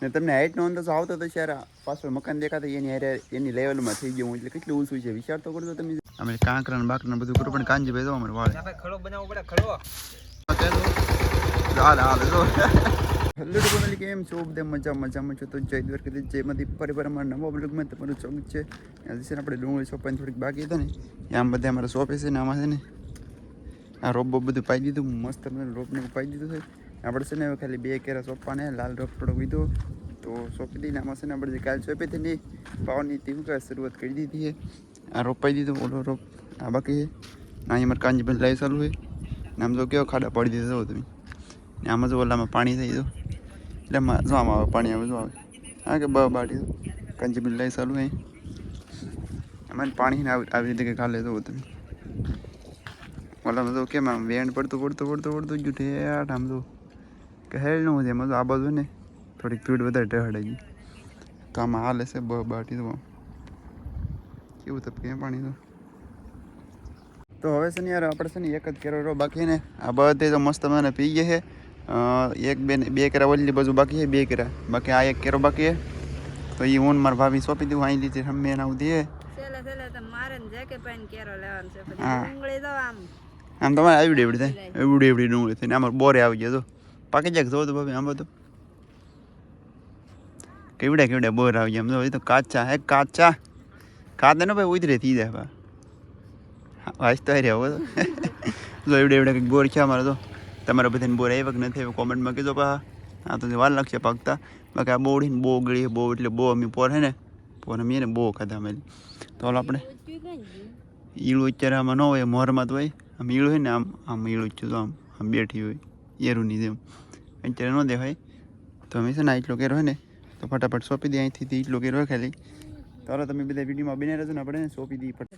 ને તમને હાઇટનો અંદાજો આવતો હતો યાર પાછળ મકાન દેખાતા એની હારે એની લેવલમાં થઈ ગયું એટલે કેટલું ઊંચું છે? વિચાર તો કરજો તમે. અમે કાંકરા ને બાકરા બધું કરું પણ કાંજી ભાઈ દો અમારે વાળે. ખડો બનાવવો પડે ખડો. હાલ હાલ જો હેલો ફેમિલી કેમ છો બધે મજા મજામાં છો તો જય દ્વારકાધીશ જયમાંથી પરિવાર અમારા નવા બ્લોગમાં તમારું સ્વાગત છે. આજે છે ને આપણે ડુંગળી સોંપવાની થોડીક બાકી હતા ને. આમ બધે અમારા શોપે છે ને આમાં છે ને. આ રોપ બોપ બધું પાઈ દીધું મસ્ત રોપને પાઈ દીધું છે. આપણે છે ને ખાલી બે કેરા સોંપવાને લાલ રોપ થોડોક લીધો તો સોંપી દઈને આમાં છે ને આપણે જે કાલ સોંપી હતી ને પાવાની ટીમ કા શરૂઆત કરી દીધી છે. આ રોપાઈ દીધો, ઓલો રોપ. આ બાકી ના અમારે કાંજીભાઈ લાઈવ ચાલુ હોય ને આમ જો કેવો ખાડા પડી દીધો તમે. ને આમાં જો ઓલામાં પાણી થઈ ગયું. એટલે આમાં જો આમાં આવે પાણી આવે જો આવે. હા કે બ બાટી કંજી બિલ્લાઈ ચાલુ અહીં અમારે પાણી આવી રીતે કે ખાલે જવું તમે. ઓલામાં તો કેમ આમ વેણ પડતું પડતું પડતું પડતું ગયું. ઠેઠ આમ તો કહેલનું છે એમાં તો આ બાજુ ને થોડીક પીડ વધારે ટહડે ગઈ. તો આમાં હાલે છે બ બાટી તો. કેવું તપકે પાણી તો. તો હવે છે ને યાર આપણે છે ને એક જ કેરો બાકી ને. આ બધે તો મસ્ત મને પી ગયા છે. એક બે બે કેરા ઓલી બાજુ બાકી છે બે કેરા. બાકી આ એક કેરો બાકી છે. તો એ હું મારા ભાભી સોંપી દઉં અહીં લીધી રમે એના ઉધી છે તો છે. આમ. તમારે આવી ડેવડી થાય. એવડી એવડી ડુંગળી થઈને અમારે બોરે આવી ગયા તો. પાકી જાય જોવો તો ભાભી, આમ બધું. કેવડે કેવડે બોર આવી એમ તો કાચા હે, કાચા. ખાતે ને ભાઈ ઉતરે થઈ જાય બા વાંચતા રહ્યા હવે તો. એવડે એવડે કંઈક બોર છે અમારે તો. તમારા બધાને બોર આવ્યા કે નથી કોમેન્ટમાં કીધો પા હા તો વાર લાગશે પાકતા. બાકી આ બોડીને બહુ ગળી બહુ, એટલે બહુ અમે પોર હે ને, પોર અમે ને, બહુ ખાધા અમે. તો આપણે. ઈળું અત્યારે આમાં ન હોય, મોરમાં તો હોય. આમ ઈળું હોય ને, આમ આમ ઈળું જ તો આમ આમ બેઠી હોય. એરુંની જેમ અત્યારે ન દેખાય તો અમે છે ને આ એટલો કેરો હોય ને તો ફટાફટ સોંપી દે અહીંથી એટલો કેરો હોય ખાલી તારો તમે બધા વિડીયોમાં બને રહેજો ને આપણે સોંપી દઈએ પડે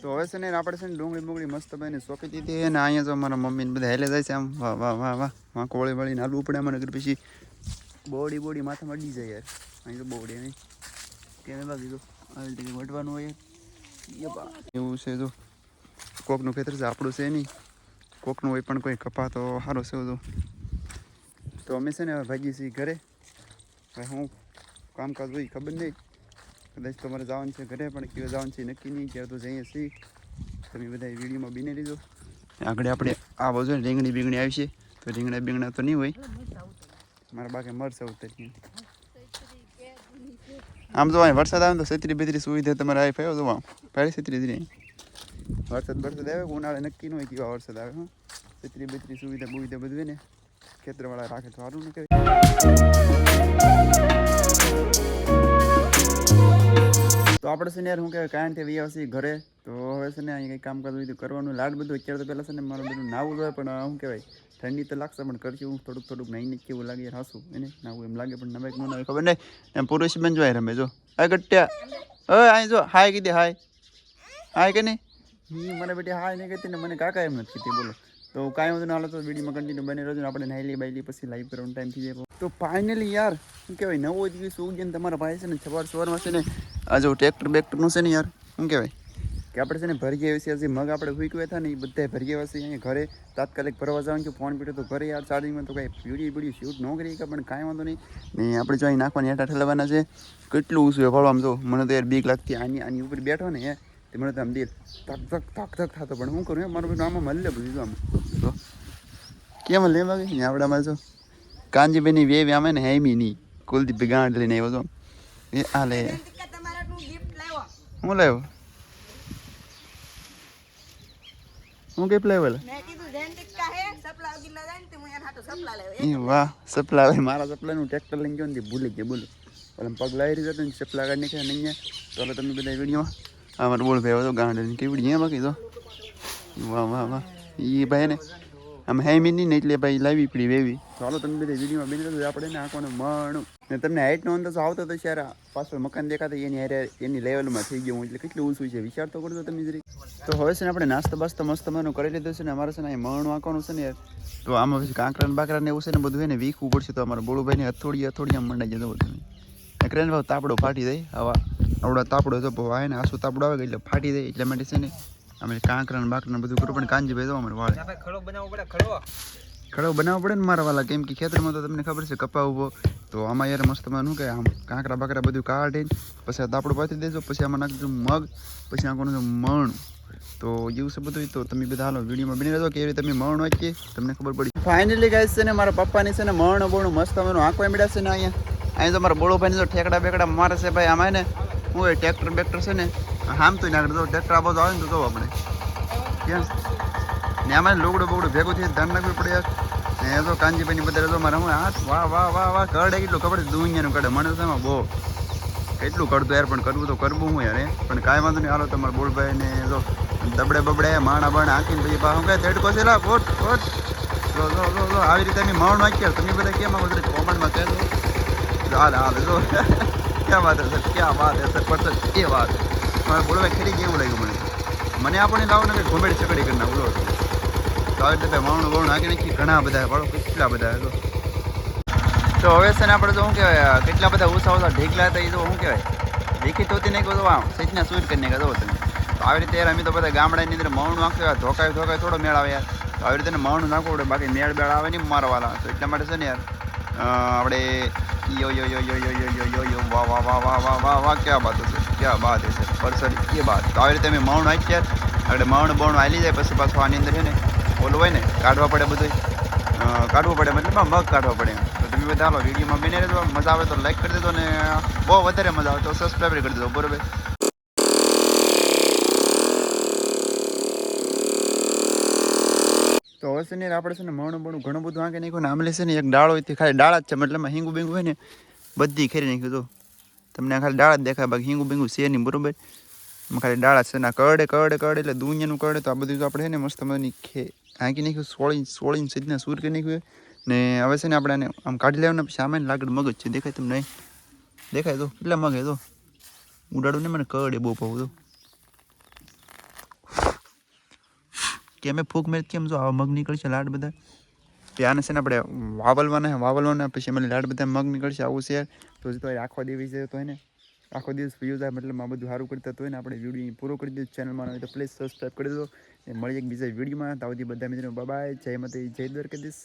તો હવે છે ને આપણે છે ને ડુંગળી બુંગળી મસ્ત બને સોંપી દીધી અને અહીંયા જો મારા મમ્મીને બધા હેલે જાય છે આમ વાહ વાહ વાહ વાહ વાં કોળી વળીને હાલવું પડે મને પછી બોડી બોડી માથા અડી જાય યાર અહીં તો બોડી નહીં કેને બાકી તો આવી રીતે વટવાનું હોય એવું છે જો કોકનું ખેતર છે આપણું છે નહીં કોકનું હોય પણ કોઈ કપા તો સારો છે બધું. તો અમે છે ને ભાગીએ છીએ ઘરે. હવે હું કામકાજ હોય ખબર નહીં. કદાચ તમારે જવાનું છે ઘરે, પણ કયો જવાનું છે નક્કી નહીં. ક્યાં તો જઈએ છીએ. તમે બધા વિડીયોમાં બીને લીધો આગળ આપણે આ બાજુ રીંગણી બીંગણી આવી છે. તો રીંગણા બીંગણા તો નહીં હોય. મારા બાકે મળશે ઉતરી આમ જો વરસાદ આવે તો છત્રી બેત્રી સુવિધા તમારે આવી ફાવ્યો જો પહેલી છત્રી ત્રી વરસાદ વરસાદ આવે, ઉનાળે નક્કી ન હોય કેવા વરસાદ આવે, હા. છત્રી બત્રી સુવિધા બુવિધા બધું ને, ખેતરવાળા રાખે તો સારું નીકળે તો આપણે છે ને યાર, હું કહેવાય કારણ કે વ્યા છીએ ઘરે. તો હવે છે ને અહીં કંઈ કામ હોય તો કરવાનું, લાડ બધું અત્યારે તો પહેલાં છે ને મારું બધું નાવું હોય, પણ શું કહેવાય, ઠંડી તો લાગશે, પણ કરશું હું થોડુંક થોડુંક નહીં કેવું લાગે, યાર, હસું એને નાવું એમ લાગે, પણ નવે ન નવે ખબર નહીં. એમ પુરુષ બેન જોઈ રમે, જો. આ ગટ્યા. હવે અહીં જો, હાય કીધી, હાય. હાય કે નહીં? હમ, મને બેટી હા એને કહેતી ને મને કાકા એમ નથી કહેતી બોલો. તો કાંઈ વાંધો ના હાલો તો વિડીયોમાં કન્ટિન્યુ બની રહ્યો ને આપણે નાઈલી બાઈલી પછી લાઈવ કરવાનો ટાઈમ થઈ જાય તો. ફાઇનલી યાર શું કહેવાય નવો દિવસ ઉગીને તમારા ભાઈ છે ને સવાર સવારમાં છે ને આ જો ટ્રેક્ટર બેક્ટરનું છે ને યાર શું કહેવાય? કે આપણે છે ને ભરગી છે હજી મગ આપણે ભૂક્યું હતા ને એ બધા ભરી ગયા અહીંયા ઘરે તાત્કાલિક ભરવા જવાનું કે ફોન પીડ્યો તો ઘરે યાર ચાર્જિંગમાં તો કાંઈ પીડી વીડિયો શૂટ ન કરી કે પણ કાંઈ વાંધો નહીં. ને આપણે જો અહીં નાખવાની હેઠા ઠલવાના છે કેટલું ઊંચું ફળો આમ જો મને તો યાર બીક લાગતી આની આની ઉપર બેઠો ને તે મને તો આમ દિલ ધક ધક ધક ધક થતો પણ શું કરું મારું બધું આમાં મલ્લે બધું આમ. જો કેમ લે વાગે ને આપણામાં જો કાંજીભાઈની વેવ આમે ને હેમી નહીં કુલદીપ ગાંડ લઈને આવ્યો છો એ આ લે. હું લાવ્યો? હું કઈ લાવ્યો મેં કીધું જેન્ટિકા હે સપલા ઉગીલા જાય ને તે હું એના હાટુ સપલા લાવ્યો એ વાહ સપલા ભાઈ મારા સપલાનું ટ્રેક્ટર લઈને ગયો ને તે ભૂલી ગયા બોલો. પણ પગ લાવી રહ્યો હતો ને સપલા કાઢી નીકળ્યા નહીં તો તમે બધા વિડીયોમાં આ મારો બોલ ભાઈ તો ગાંડ કેવડી હે બાકી તો. વાહ વાહ વાહ. એ ભાઈ ને આમ હેમી નહીં એટલે ભાઈ લાવી પડી વેવી. તો તમે બધા વિડીયોમાં બની રહ્યો આપણે ને આંખોને માણું. ને તમને હાઈટનો અંદાજો આવતો હતો યાર પાછળ મકાન દેખાતા એની હારે એની લેવલમાં થઈ ગયું એટલે કેટલું ઊંચું છે, વિચાર તો કરજો તમે જરી તો હવે છે ને આપણે નાસ્તો બાસ્તો મસ્ત મનું કરી લીધું છે ને, અમારે છે ને અહીં મણું આંકવાનું છે ને. યાર તો આમાં પછી કાંકરા ને બાકરા ને એવું છે ને બધું એને વીખવું પડશે તો અમારા બોળુભાઈને હથોડી હથોડી આમ મંડાઈ જતો બધું. ક્રેન ભાવ તાપડો ફાટી જાય, આવા. આવડા તાપડો તો ભાવ આવે ને આસુ તાપડો આવે એટલે ફાટી જાય એટલા માટે છે ને અમે કાંકરા ને બાકરા બધું કરું પણ કાંજી ભાઈ તો અમારે વાળે ખડો બનાવવો પડે ખડો. ખડો બનાવવો પડે ને મારા વાલા કેમ કે ખેતરમાં તો તમને ખબર છે કપા ઊભો. તો આમાં યાર મસ્તમાં શું કે આમ કાંકરા બાકરા બધું કાઢીને પછી આ તાપડું પાછી દેજો પછી આમાં નાખજો મગ પછી આખું મણ. તો એવું છે બધું તો તમે બધા હાલો વિડીયોમાં બની રહેજો કેવી રીતે તમે મણ હોય કે તમને ખબર પડી. ફાઇનલી ગાઈસ છે ને મારા પપ્પાની છે ને મણ બોણ મસ્ત મને આંકવા મળ્યા છે ને અહીંયા. અહીંયા તો મારા બોળો ભાઈ તો ઠેકડા બેકડા મારે છે ભાઈ આમાં ને હું હોય ટ્રેક્ટર બેક્ટર છે ને હામ તો નાખી દો ટ્રેક્ટર આ બધું આવે ને તો જો આપણે. કેમ? ને આમાં લોગડું બોગડું ભેગું થઈ ધ્યાન રાખવું પડે યાર. ને એ તો કાંજીભાઈની બધા જો મારે હું હાથ, વાહ વાહ વાહ વાહ, કરડે કેટલું ખબર છે? દુનિયાનું કડે મને તો એમાં બહુ કેટલું કરતું યાર, પણ કરવું તો કરવું હું યાર એ પણ કાંઈ વાંધો નહીં. હાલો તમારા બોલભાઈ ને જો દબડે બબડે માણા બાણા હાંકીને પછી પા હું કહે દેડકો છે? લા ફોટ ફોટ જો જો જો જો, આવી રીતે અમે માણ નાખીએ તમે બધા કેમ આવો કોમેન્ટમાં કહેજો હાલ હાલ, જો. ક્યાં વાત હશે ક્યાં વાત હશે પડશે એ વાત મારે બોલભાઈ ખેડી કેવું લાગ્યું મને મને આપણને લાવો ને ઘોમેડી ચકડી કરી નાખું બોલો તો રીતે માવણું બાવણું નાખી નાખી ઘણા બધા વાળો, કેટલા બધા હતો તો હવે છે ને આપણે તો શું કહેવાય કેટલા બધા ઓછા ઓછા ઢેકલા હતા, એ તો શું કહેવાય? દેખી તોતી નહીં કહો આમ સચના સૂટ કરીને કહો તમે. તો આવી રીતે યાર અમે તો બધા ગામડાની અંદર મૌણ નાખ્યો ધોકાય ધોકાય, થોડો મેળ આવે યાર તો આવી રીતે મૌણ નાખવું પડે, બાકી મેળ બેળ આવે નહીં મારવાના તો એટલા માટે છે ને યાર આપણે યો યો યો યો યો યો યો યો યો વાહ વાહ વાહ વાહ વાહ વાહ વાહ, ક્યાં બાત છે ક્યાં બાત છે પરસર એ બાત. તો આવી રીતે અમે મૌણ નાખી યાર આપણે મૌણ, બૌણ હાલી જાય, પછી પાછું આની અંદર છે ને, ઓલું હોય ને, કાઢવા પડે બધું કાઢવું પડે, મતલબ મગ કાઢવા પડે તો તમે બધા હાલો, વિડીયોમાં બને રહેજો, મજા આવે તો લાઈક કરી દેજો ને, બહુ વધારે મજા આવે તો સબસ્ક્રાઈબ કરી દેજો, બરોબર? તો છે ને આપણે છે ને મણું બણું ઘણું બધું આંકે નાખ્યું ને છે ને એક ડાળો હોય ખાલી ડાળા જ છે, મતલબ હિંગુ બિંગુ હોય ને બધી ખેરી નાખ્યું તો. તમને ખાલી ડાળા જ દેખાય, બાકી હિંગુ બિંગુ છે નહીં, બરોબર? એમાં ખાલી ડાળા છે ને કરડે કરડે કરડે એટલે દુનિયાનું કરડે તો આ બધું તો આપણે છે ને મસ્ત મજાની ખે હાંકી નાખ્યું, સોળી, સોળીને સીધના સૂર કરી નાખ્યું ને હવે છે ને આપણે આને આમ કાઢી લેવાના, પછી સામે લાગડ મગજ છે, દેખાય તમને? દેખાય તો? કેટલા મગે તો? ઉડાડું ને મને કરડે બહુ પાવું તો. કે અમે ફૂક મેળ કેમ જો આવા મગ નીકળશે લાડ બધા? ત્યાં છે ને આપણે વાવલવાના વાવલવાના, પછી અમે લાડ બધા મગ નીકળશે, આવું છે. તો તો આખો દિવસ જતો હોય ને આખો દિવસ વ્યૂઝ આવે મતલબ આ બધું સારું કરતા હોય ને આપણે વીડિયો પૂરો કરી દીધો ચેનલમાં તો પ્લીઝ સબસ્ક્રાઈબ કરી દો મળી એક બીજા વિડીયોમાં તો આવતી બધા મિત્રો બાય જય મતે જય દ્વારકાધીશ.